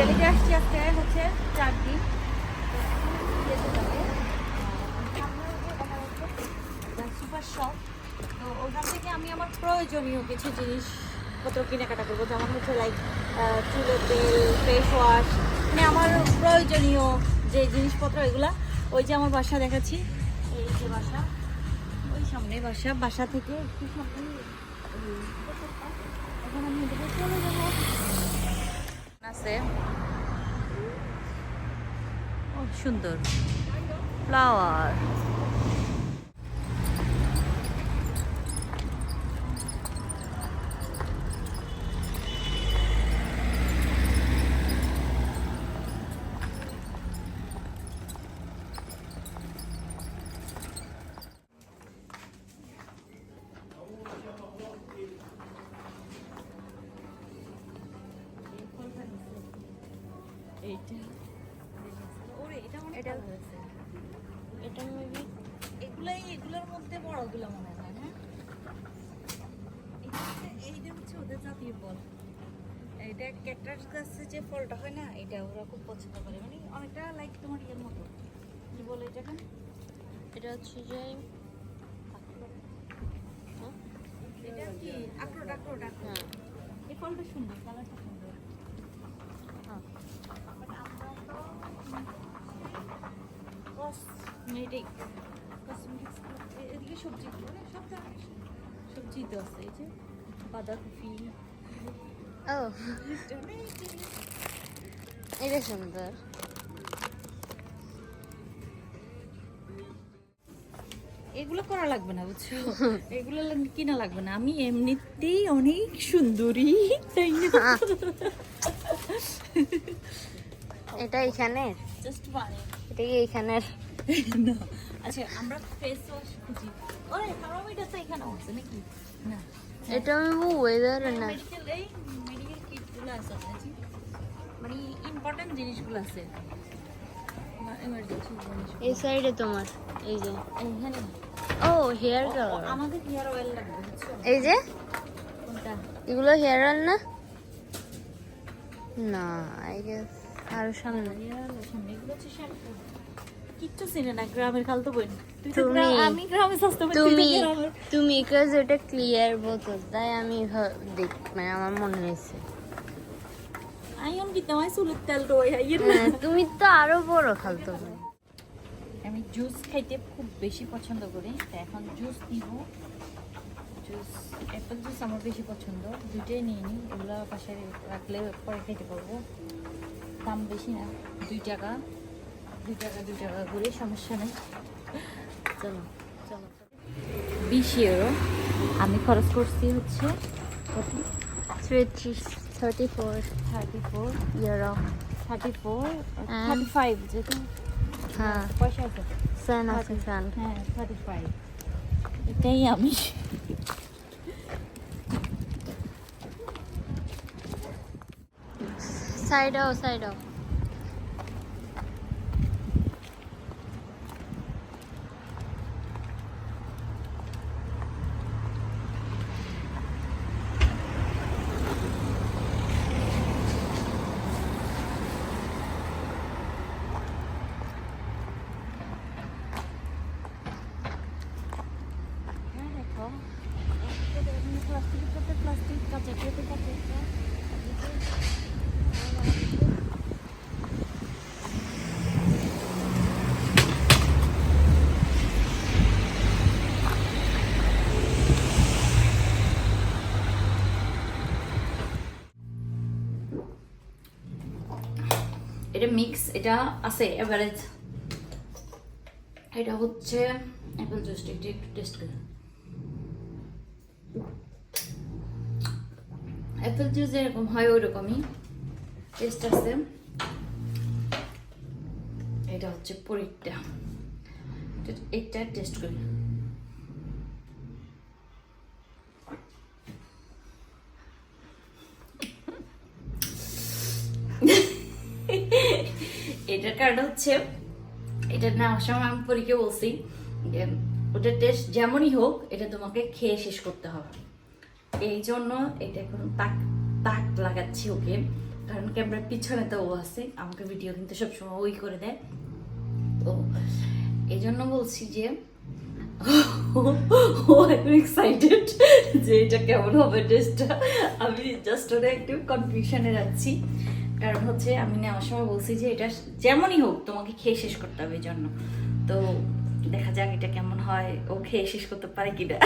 দিল্লিতে আসছি আজকে, হচ্ছে চার দিন। সুপার শপ তো ওখান থেকে আমি আমার প্রয়োজনীয় কিছু জিনিসপত্র কেনাকাটা করব, যেমন হচ্ছে লাইক চুলের তেল ফেস ওয়াশ মানে আমার প্রয়োজনীয় যে জিনিসপত্র, এগুলা। ওই যে আমার বাসা দেখাচ্ছি। এই যে বাসা। ওই সামনে বাসা বাসা থেকে একটু সামনে এখন আমি আছে। ও সুন্দর। ফ্লাওয়ার। এইটা। ওরে এটা মনে এটা- হয়েছে। এটা মেবি এগুলাই এগুলোর মধ্যে বড়গুলো মনে হয় হচ্ছে- এইটা হচ্ছে ওদের জাতীয় ফল। এটা ক্যাকটাস গাছে যে ফলটা হয় না এটা ওরা খুব পছন্দ করে। মানে অনেকটা লাইক তোমার ইয়ের মতো। কি বলে এটা এখন এটা হচ্ছে যে এটা কি? আখরোট আখরোট আখরোট হ্যাঁ এই ফলটা সুন্দর কালারটা সুন্দর হ্যাঁ। But আমরা তো কসমেটিক কসমেটিক্স এদিকে সবজি মানে সব সবজি তো আছে এই যে বাঁধাকপি ও এটা সুন্দর। এগুলো করা লাগবে না বুঝছ? এগুলো কিনা লাগবে না। আমি এমনিতেই অনেক সুন্দরী তাই না? এটা এখানে জাস্ট এটা কি এখানের না। আচ্ছা আমরা ফেস ওয়াশ খুঁজি। ওরে থার্মোমিটার তো এখানে আছে নাকি? না। এটা আমি ওয়েদার না। মেডিকেল এই মেডিকেল কিটগুলো আছে মানে ইম্পর্টেন্ট জিনিসগুলো আছে। এই সাইডে তোমার এই যে। এইখানে ও হেয়ার কালার আমাদের হেয়ার অয়েল লাগবে এই যে? কোনটা? এগুলো হেয়ার অয়েল না? না আই গেস আরও সামনে। এগুলো হচ্ছে শ্যাম্পু কিচ্ছু চিনে না গ্রামের খালতো বোন তুমি- আমি গ্রামে স্বাস্থ্য তুমি তুমি কাজ ওটা ক্লিয়ার বোতল তাই আমি দেখ মানে আমার মনে হয়েছে। আইন কি তোমায় চুলের তেল তো হ্যাঁ, তুমি তো আরও বড় খালতো। আমি জুস খাইতে খুব বেশি পছন্দ করি তো এখন জুস নিব। জুস অ্যাপেল জুস আমার বেশি পছন্দ দুইটাই নিয়ে নিই এগুলো পাশে রাখলে পরে খেতে পারব। দাম বেশি না দুই টাকা। দুই টাকা দুই টাকা করে সমস্যা নেই চলো চলো বিশ ইউরো আমি খরচ করছি হচ্ছে four thirty four. Thirty four thirty five যেটা। হ্যাঁ। পয়সা আছে। সেন আছে সেন। হ্যাঁ থার্টি ফাইভ এটাই আমি। সাইডাও সাইডাও হ্যাঁ দেখো প্লাস্টিকের সাথে প্লাস্টিক কাঁচা কেটে কাটে এটা মিক্স এটা আছে এভারেজ এটা হচ্ছে অ্যাপেল জুসটা একটু টেস্ট অ্যাপেল জুস যেরকম হয় ওই রকমই টেস্ট আছে। এটা হচ্ছে পরিটা এটা টেস্ট করি। এটার কারণ হচ্ছে, এটা না সময় আমি পরীকে বলছি যে ওটার টেস্ট যেমনই হোক, এটা তোমাকে খেয়ে শেষ করতে হবে। এই জন্য এটা এখন তাক তাক লাগাচ্ছি ওকে। কারণ ক্যামেরার পিছনে তো ও আছে, আমাকে ভিডিও কিন্তু সবসময় ওই করে দেয়। তো এই জন্য বলছি যে, ও যে এটা কেমন হবে টেস্টটা আমি জাস্ট ওরা একটু কনফিউশনে যাচ্ছি কারণ হচ্ছে আমি নেওয়ার সময় বলছি যে এটা যেমনই হোক, তোমাকে খেয়ে শেষ করতে হবে এই জন্য তো দেখা যাক এটা কেমন হয়, ও খেয়ে শেষ করতে পারে কিনা।